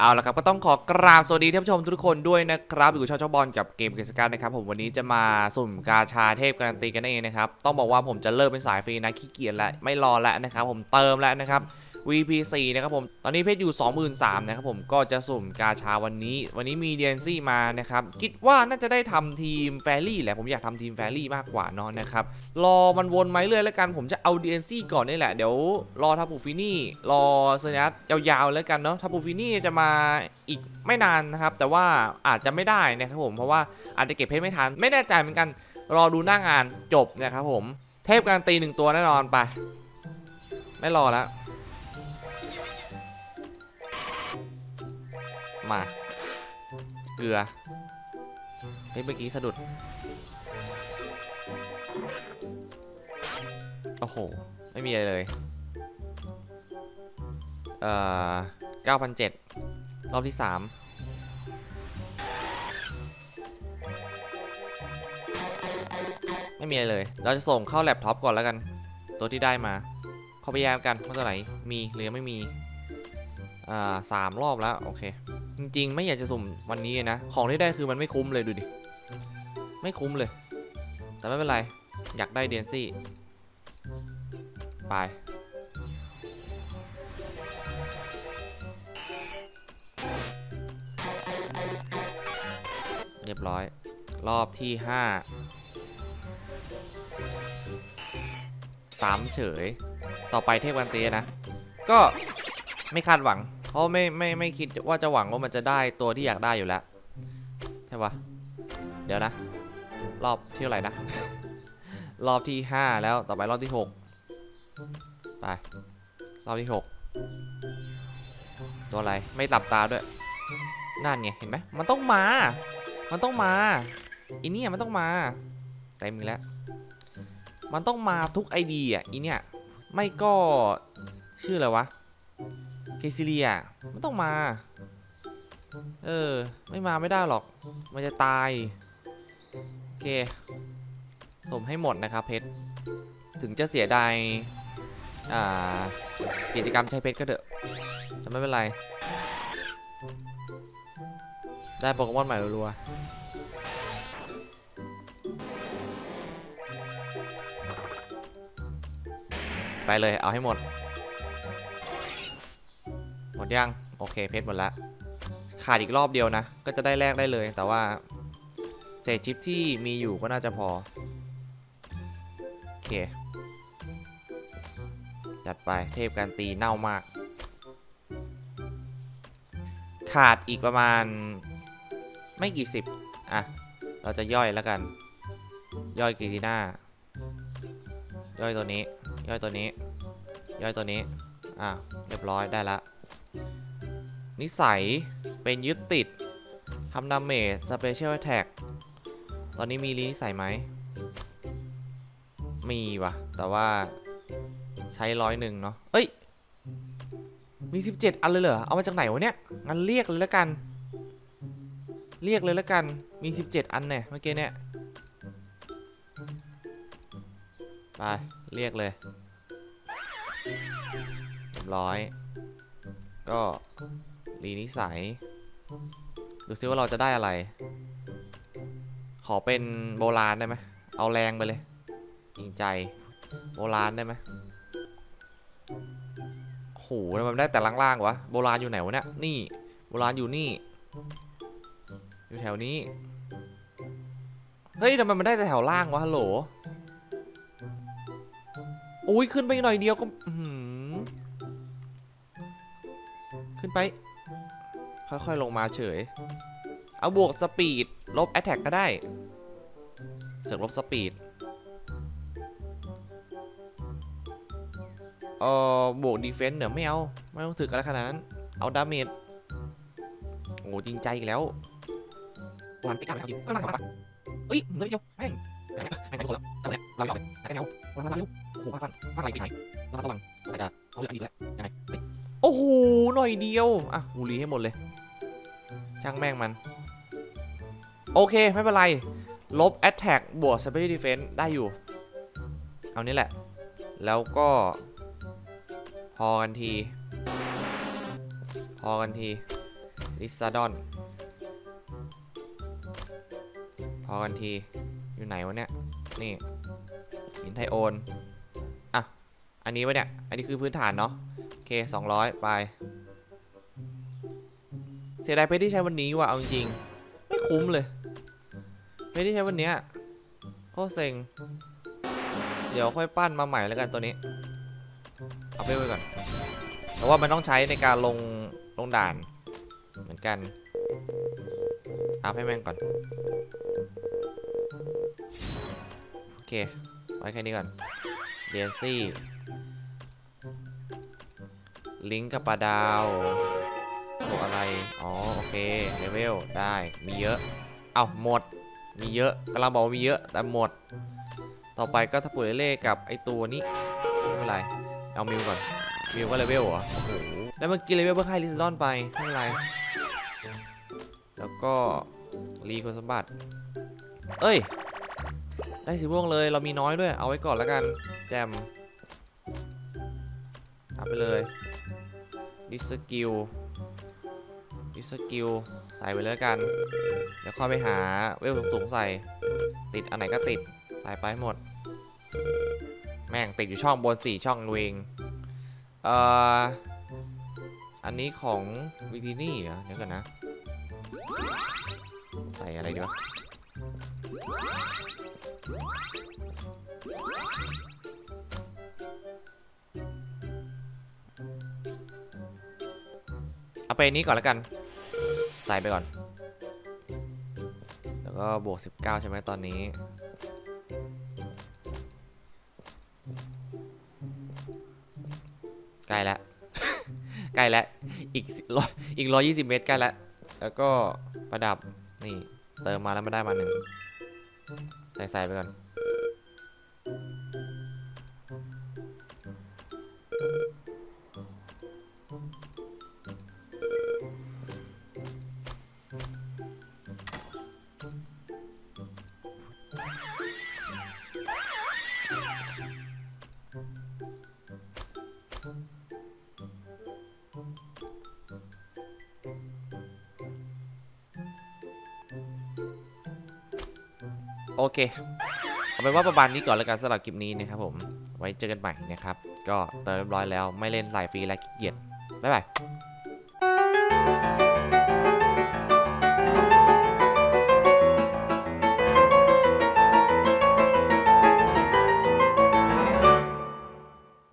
เอาละครับก็ต้องขอกราบสวัสดีท่านผู้ชมทุกคนด้วยนะครับอยู่กับชาวชาวบอลกับเกมเกสการนะครับผมวันนี้จะมาสุ่มกาชาเทพการันตีกันเองนะครับต้องบอกว่าผมจะเลิกเป็นสายฟรีนะขี้เกียจแล้วไม่รอแล้วนะครับผมเติมแล้วนะครับ VP4 นะครับผม ตอนนี้เพชรอยู่ 23,000นะครับผม ก็จะสุ่มกาชาวันนี้ วันนี้มีเดียนซี่มานะครับ คิดว่าน่าจะได้ทำทีมแฟรี่แหละ ผมอยากทำทีมแฟรี่มากกว่าเนอะนะครับ รอมันวนไหมเรื่อยแล้วกัน ผมจะเอา DNC ก่อนนี่แหละ เดี๋ยวรอทับปูฟินี่ รอเซนัสยาวๆแล้วกันเนาะทับปูฟินี่จะมาอีกไม่นานนะครับ แต่ว่าอาจจะไม่ได้นะครับผม เพราะว่าอาจจะเก็บเพชรไม่ทัน ไม่แน่ใจเหมือนกัน รอดูหน้างานจบนะครับผม เทพการตีหนึ่งตัวแน่นอนไป ไม่รอแล้ว มา เกลือเฮ้ยเมื่อกี้สะดุด โอ้โห ไม่มีอะไรเลย เอ่อ9,007รอบที่3ไม่มีอะไรเลย เราจะส่งเข้าแล็ปท็อปก่อนแล้วกัน ตัวที่ได้มา เข้าไปแยกกันว่าตัวไหนมีหรือไม่มี อ่าสามรอบแล้ว โอเค จริงๆ ไม่อยากจะสุ่มวันนี้นะ ของที่ได้คือมันไม่คุ้มเลยดูดิ ไม่คุ้มเลย แต่ไม่เป็นไร อยากได้เดนซี่ ไป เรียบร้อย รอบที่5สามเฉย ต่อไปเทพวันเตียนะ ก็ไม่คาดหวัง เพราะไม่ไม่ไม่คิดว่าจะหวังว่ามันจะได้ตัวที่อยากได้อยู่แล้วใช่ปะเดี๋ยวนะ รอบที่เท่าไหร่นะ รอบที่ 5 แล้วต่อไปรอบที่ 6 ไป รอบที่ 6 ตัวอะไรไม่หลับตาด้วยนั่นไงเห็นไหมมันต้องมา มันต้องมาอีเนี่ยมันต้องมาเต็มแล้ว มันต้องมาทุกไอเดียอีเนี่ยไม่ก็ชื่ออะไรวะ เคซิเลียมันต้องมา เออ ไม่มาไม่ได้หรอก มันจะตาย โอเคผมให้หมดนะครับเพชร ถึงจะเสียดายอ่า กิจกรรมใช้เพชรก็เถอะจะไม่เป็นไร ได้โปเกมอนใหม่รัวๆไปเลยเอาให้หมด หมดยัง โอเคเพชรหมดแล้วขาดอีกรอบเดียวนะ ก็จะได้แลกได้เลย แต่ว่าเศษชิปที่มีอยู่ก็น่าจะพอ โอเค จัดไปเทพการตีเน่ามาก ขาดอีกประมาณไม่กี่สิบ อะ เราจะย่อยแล้วกัน ย่อยกีทีน่าย่อยตัวนี้ ย่อยตัวนี้ ย่อยตัวนี้ อะ เรียบร้อยได้ละ นิสัยเป็นยึดติดทำดาเมจสเปเชียลแท็กตอนนี้มีรีนิสัยไหม มีว่ะแต่ว่าใช้ร้อยหนึ่งเนาะเอ้ย มี 17 อันเลยเหรอ เอามาจากไหนวะเนี่ย งั้นเรียกเลยแล้วกัน เรียกเลยแล้วกัน มี 17 อันเนี่ย เมื่อกี้เนี่ย ไป เรียกเลยเรียบร้อย ก็ รีนิสัย ดูซิว่าเราจะได้อะไร ขอเป็นโบราณได้ไหม เอาแรงไปเลย จริงใจ โบราณได้ไหมโหทำไมมันได้แต่ล่างๆวะ โบราณอยู่ไหนวะเนี่ย นี่ โบราณอยู่นี่ อยู่แถวนี้ เฮ้ยทำไมมันได้แต่แถวล่างวะฮัลโหลอุ้ยขึ้นไปหน่อยเดียวก็ขึ้นไป ค่อยๆลงมาเฉย เอาบวกสปีด ลบแอ t แทกก็ได้ เสือกลบสปีดเอ่อบวกดีเฟนส์เดี๋ยไม่เอา ไม่ต้องถึกอะไรขนาดนั้น เอาดาเมจโอ้จริงใจอีกแล้ววันไปกันแล้วก็มาสาเอ้ยเหลือเดียวแม่งแม่งแม่งไม่คนละทำไมเราหยอกไปไหนเอาวันละเร็วโอ้โหฟันฟันอะไรไปไหนระมัดระวังแต่จะเอาเรื่องอันนี้แล้วยังไงเฮ้ยโอ้โหหน่อยเดียวอะกูรีให้หมดเลย ช่างแม่งมัน โอเค ไม่เป็นไร ลบ Attack บวก Special Defense ได้อยู่ เอานี่แหละ แล้วก็ พอกันที พอกันที ลิซาดอน พอกันที อยู่ไหนวะเนี่ย นี่หินไทโอนอะ อันนี้วะเนี่ย อันนี้คือพื้นฐานเนาะ โอเค 200 ไป สียดายเพชรที่ใช้วันนี้ว่ะเอาจริงๆไม่คุ้มเลยเพชรที่ใช้วันเนี้ยโคตรเซ็งเดี๋ยวค่อยปั้นมาใหม่แล้วกันตัวนี้ เอาไปไว้ก่อนแต่ว่ามันต้องใช้ในการลงลงด่านเหมือนกันอัพให้แม่งก่อน โอเค ไว้แค่นี้ก่อนเดียนซี่ ลิงก์กับปลาดาว บวกอะไร อ๋อ โอเคเลเวลได้ มีเยอะ เอาหมด มีเยอะกำลังบอกว่ามีเยอะ แต่หมด ต่อไปก็ทับปุ๋ยเล่กับไอตัวนี้ ไม่เป็นไร เอามิวก่อน มิวก็เลเวลเหรอ โอ้โห แล้วเมื่อกี้เลเวลเพิ่งให้ลิซดอนไป ไม่เป็นไร แล้วก็รีคุณสมบัติ เอ้ย ได้สีม่วงเลย เรามีน้อยด้วย เอาไว้ก่อนแล้วกัน แจมเอาไปเลยดิสกิล ดิสกิลใส่ไปเลยกัน เดี๋ยวค่อยไปหาเวลสูงๆใส่ ติดอันไหนก็ติด ใส่ไปให้หมด แม่งติดอยู่ช่องบนสี่ช่องเองเอ่ออันนี้ของวิทีนี่เหรอเดี๋ยวก่อนนะ ใส่อะไรดีวะเอาไปนี้ก่อนแล้วกัน ใส่ไปก่อน แล้วก็บวก 19 ใช่ไหมตอนนี้ ใกล้แล้ว ใกล้แล้ว อีกร้อยอีกร้อยยี่สิบเมตรใกล้แล้ว แล้วก็ประดับ นี่ เติมมาแล้วไม่ได้มาหนึ่ง ใส่ใส่ไปก่อน โอเค เอาเป็นว่าประมาณนี้ก่อนแล้วกันสำหรับคลิปนี้นะครับผม ไว้เจอกันใหม่นะครับ ก็เติมเรียบร้อยแล้วไม่เล่นสายฟรีและขี้เกียจบ๊ายบาย